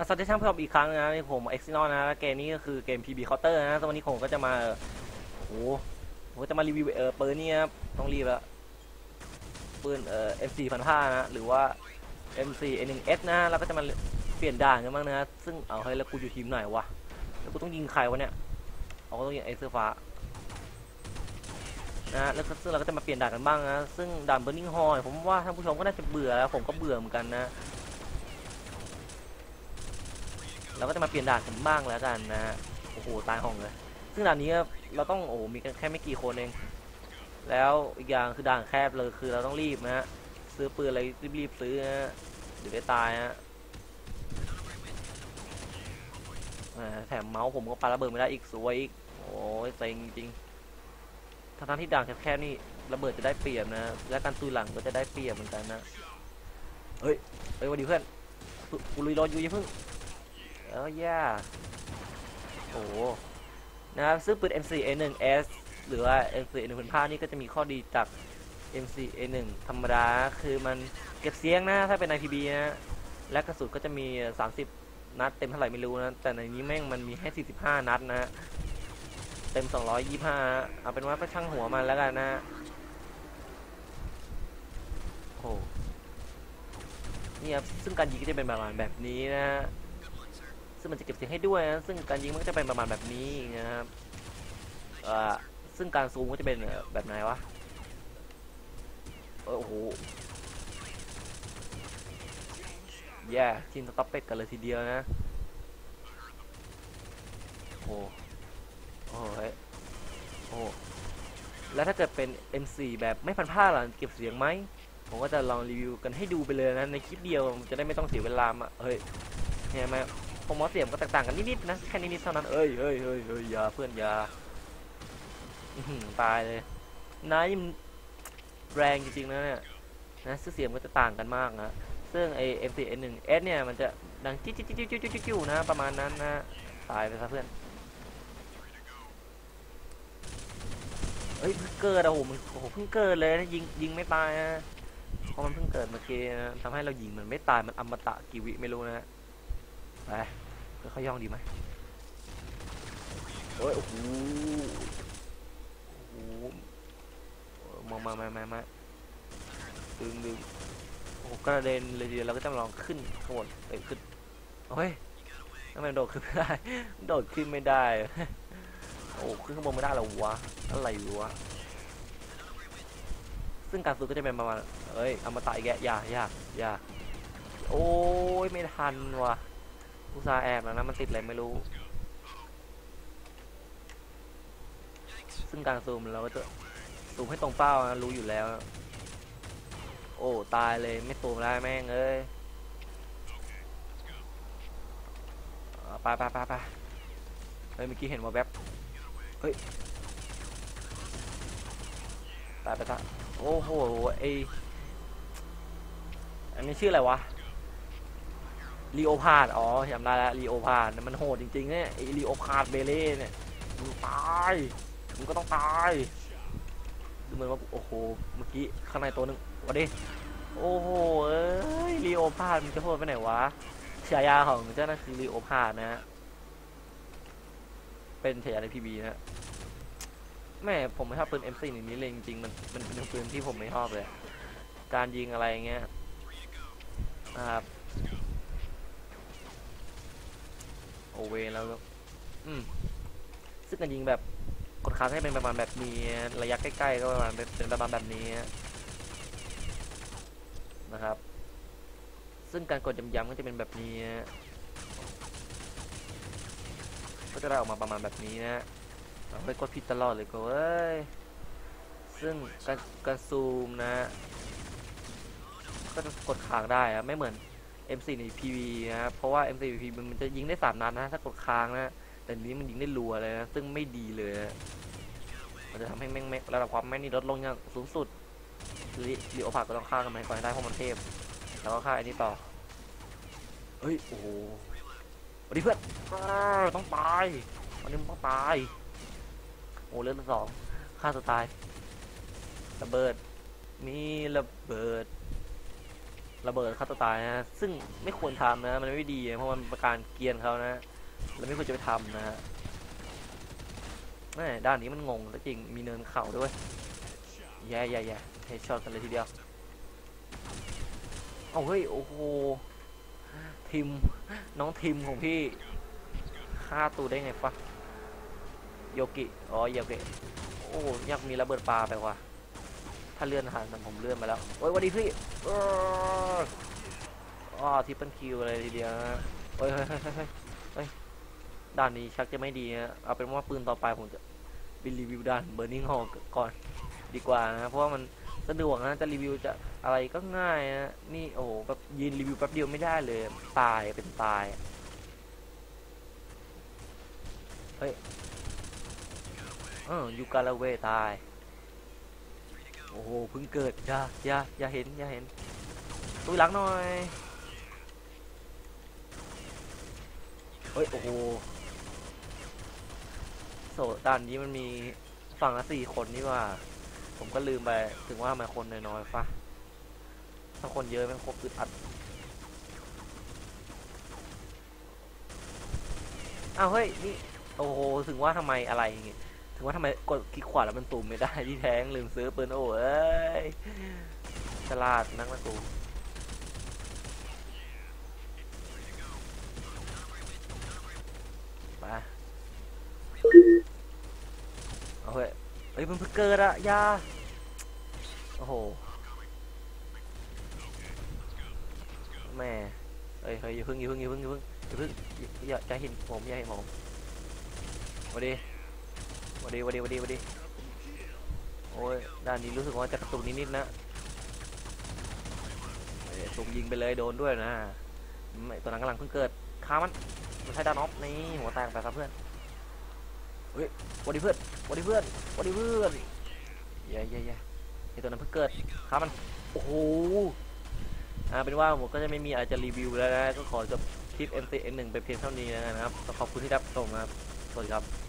อะสวัสดีท่านผู้ชมอีกครั้งนะในผมเอ็กซินอนะแล้วเกมนี้ก็คือเกม PB Counter นะสวันนี้ผมก็จะมาโอ้โหผมจะมารีวิวเออปืนนี่ครับต้องรีบล้วปืนเอ่อ M4 พันห้านะหรือว่า M4 N1S นะแล้วก็จะมาเปลี่ยนด่านกันบ้างนะซึ่งเอาเฮ้แล้วกูอยู่ทีมไหนวะแล้วกูต้องยิงใครวะเนี่ยเอาก็ต้องยิงไอ้เสื้อฟ้านะแล้วก็ซึ่งเราก็จะมาเปลี่ยนด่านกันบ้างนะซึ่งด่าน Burning Hall เนี่ยผมว่าท่านผู้ชมก็น่าจะเบื่อแล้วผมก็เบื่อเหมือนกันนะ เราก็จะมาเปลี่ยนด่านกันบ้างแล้วกันนะโอ้โหตายห้องเลย ซึ่งด่านนี้เราต้องโอ้โหมีกันแค่ไม่กี่คนเอง แล้วอีกอย่างคือด่านแคบเลยคือเราต้องรีบนะฮะซื้อปืนอะไรรีบๆซื้อนะฮะเดี๋ยวได้ตายฮะแถมเมาส์ผมก็ปาระเบิดไม่ได้อีกสวยอีกโอ้ยเซ็งจริงทั้งที่ด่านแคบๆนี่ระเบิดจะได้เปรียบนะ และการตุยหลังก็จะได้เปรียบเหมือนกันนะเฮ้ยเฮ้ยวัสดีเพื่อนกูลุยรออยู่ยังเพิ่ง เออย่าโอ้นะครับซึ่งปืน MC A1S หรือว่า MC A1 พันผ้านี่ก็จะมีข้อดีจาก MC A1 ธรรมดา คือมันเก็บเสียงนะ ถ้าเป็น IPB นะ และกระสุนก็จะมี 30 นัดเต็มเท่าไหร่ไม่รู้นะ แต่ในนี้แม่งมันมีแค่ 45 นัดนะ เต็ม 225 เอาเป็นว่าก็ช่างหัวมันแล้วกันนะโอ้นี่ครับ ซึ่งการยิงก็จะเป็นประมาณแบบนี้นะ ซึ่งมันจะเก็บเสียงให้ด้วยนะซึ่งการยิงมันก็จะเป็นประมาณแบบนี้นะครับเอ่อซึ่งการซูมก็จะเป็นแบบไหนวะเอ้ยโอ้โหแย่ทีมสต็อปเป็ดกันเลยทีเดียวนะโอ้โอ้เฮ้ยโอ้แล้วถ้าเกิดเป็น M4 แบบไม่พันผ้าล่ะเก็บเสียงไหมผมก็จะลองรีวิวกันให้ดูไปเลยนะ ในคลิปเดียวจะได้ไม่ต้องเสียเวลามาเฮ้ยเนี่ไหม ผมว่าเสียงก็แตกต่างกันนิดๆนะแค่นิดๆเท่านั้นเอ้ยเฮ้ยเฮ้ยเฮ้ยอยาเพื่อนอยาตายเลยนายแรงจริงๆนะเนี่ยนะเสียงก็จะต่างกันมากนะซึ่งไอ M4 N1 S เนี่ยมันจะดังจิ๊ดจิ๊ดจิ๊ดจิ๊ดจิ๊ดจิ๊ดนะประมาณนั้นนะตายไปซะเพื่อนเฮ้ยเพิ่งเกิดอะโหมันโหเพิ่งเกิดเลยนะยิงยิงไม่ตายนะเพราะมันเพิ่งเกิดเมื่อกี้นะทำให้เรายิงมันไม่ตายมันอมตะกี่วิไม่รู้นะไป ค่อยๆย่องดีไหมโอ้ยโอ้โหโอ้โหมองมามามามาดึงดึงโอ้โหกระเด็นเลยทีเดียวเราก็จะลองขึ้นข้างบนเอ้ยขึ้นโอ้ยทำไมมันโดดขึ้นไม่ได้ โดดขึ้นไม่ได้ โอ้ขึ้นข้างบนไม่ได้หรอวะ อะไรวะ ซึ่งการฝึกก็จะเป็นประมาณเอ้ยอมตะอีกแกอย่าอย่าอย่าโอ้ยไม่ทันว่ะ อุตสาแอบแล้วนะมันติดอะไรไม่รู้ ซึ่งการซูมเราก็จะซูมให้ตรงเป้านะรู้อยู่แล้ว โอ้ตายเลยไม่ซูมได้แม่งเอ้ยไปไปไปไปเฮ้ยเมื่อกี้เห็นว่าแวบเฮ้ยตายไปซะโอ้โหไออันนี้ชื่ออะไรวะ ลีโอพาดอ๋อจำได้แล้วลีโอพาดมันโหดจริงๆเนี่ยไอลีโอพาดเบเล่เนี่ยมึงตายมึงก็ต้องตายดูเหมือนว่าโอ้โหเมื่อกี้ข้างในตัวหนึงวัดิโอ้โหเอ้ยลีโอพาดมันจะโหดไปไหนวะฉายาของเจ้านั่นคือลีโอพาดนะฮะเป็นฉายาในพีบีนะฮะแม่ผมไม่ชอบปืน M4 อย่างนี้เลยจริงๆมันมันเป็นปืนที่ผมไม่ชอบเลย การยิงอะไรเงี้ยครับ โอ เวแล้วก็อืมซึ่งการยิงแบบกดค้างให้เป็นประมาณแบบนี้ระยะใกล้ๆก็ประมาณเป็นเป็นประมาณแบบนี้นะครับ ซึ่งการกดย้ำๆก็จะเป็นแบบนี้ ก็จะได้ออกมาประมาณแบบนี้นะเราไปกดผิดตลอดเลยก็เอ้ย ซึ่งการการซูมนะ ก็จะกดค้างได้อะไม่เหมือน M4 ใน PV นะครับเพราะว่า M4 ใน PV มันจะยิงได้สามนัดนะถ้ากดค้างนะแต่นี้มันยิงได้รัวเลยนะซึ่งไม่ดีเลยนะมันจะทำให้แม่งแม่งระดับความแม่นนี่ลดลงอย่างสูงสุดลิลิโอพาร์ก็ต้องฆ่ากันไหมก่อนได้เพราะมันเทพ แล้วก็ฆ่าไอ้นี่ต่อเฮ้ยโอ้โหสวัสดีเพื่อนต้องตายวันนี้มึงต้องตายโอ้เรื่องที่สองฆ่าตัวตายระเบิดมีระเบิด ระเบิดฆ่าตัวตายนะ ซึ่งไม่ควรทำนะ มันไม่ดีเพราะมันประการเกียนเขานะเราไม่ควรจะไปทำนะฮะแม่ด้านนี้มันงงแล้วจริง มีเนินเข่าด้วยแย่แย่แย่เฮดช็อตกันเลยทีเดียว เอาเฮ้ย โอ้โห ทิม น้องทิมของพี่ฆ่าตูได้ไงปะโยกิ อ๋อโยกิ โอ้อยากมีระเบิดปลาไปว่ะ ถ้าเลื่อนหันผมเลื่อนมาแล้วโอ้ยวันดีพี่อออ๋อทิปเปิลคิวอะไรทีเดียวนะเฮ้ยเฮ้ยเฮ้ยเฮ้ยด่านนี้ชักจะไม่ดีนะเอาเป็นว่าปืนต่อไปผมจะบินรีวิวด่านเบอร์นิงฮอลก่อนดีกว่านะเพราะว่ามันสะดวกนะจะรีวิวจะอะไรก็ง่ายนะนี่โอ้โหแบบยืนรีวิวแป๊บเดียวไม่ได้เลยตายเป็นตายเฮ้ยเออยูการาเวตาย โอ้โหเพิ่งเกิดอย่าอย่าอย่าเห็นอย่าเห็นตุยหลังหน่อยเฮ้ยโอ้โหโซด่านนี้มันมีฝั่งละสี่คนนี่ว่า ผมก็ลืมไปถึงว่าทำไมคนน้อยๆฟะถ้าคนเยอะมันครบอึดอัดอ้าวเฮ้ยนี่โอ้โหถึงว่าทำไมอะไรอย่างงี้ ถึงว่าทำไมกดคลิกขวาแล้วมันตูมไม่ได้ที่แท้งลืมซื้อปืนโอ้เอ้ยฉลาดนักนะกูไปเอาเฮ้ยเฮ้ยมันเพิ่งเกิดอะยาโอ้โหแม่เฮ้ยเฮ้ยอย่าพึ่งอย่าพึ่งอย่าพึ่งอย่าพึ่งอย่าเพึ่งอย่าอย่าเห็นผมอย่าเห็นผมสวัสดี วัดดีวัดดีวัดดีวัดดีโอ้ยด้านนี้รู้สึกว่าจะกระตุกนิดๆนะเอ้ยสุ่มยิงไปเลยโดนด้วยนะไม่ตัวนั้นกำลังเพิ่งเกิดฆ่ามันมันใช้ดานอฟนี่หัวแตกไปครับเพื่อนเฮ้ยวัดดีเพื่อนวัดดีเพื่อนวัดดีเพื่อนเย้เย้เย้ไอตัวนั้นเพิ่งเกิดฆ่ามันโอ้โหอ่าเป็นว่าผมก็จะไม่มีอะไรจะรีวิวแล้วนะก็ขอจบคลิป MCN 1 ไปเพียงเท่านี้นะครับขอบคุณที่รับชมนะครับสวัสดีครับ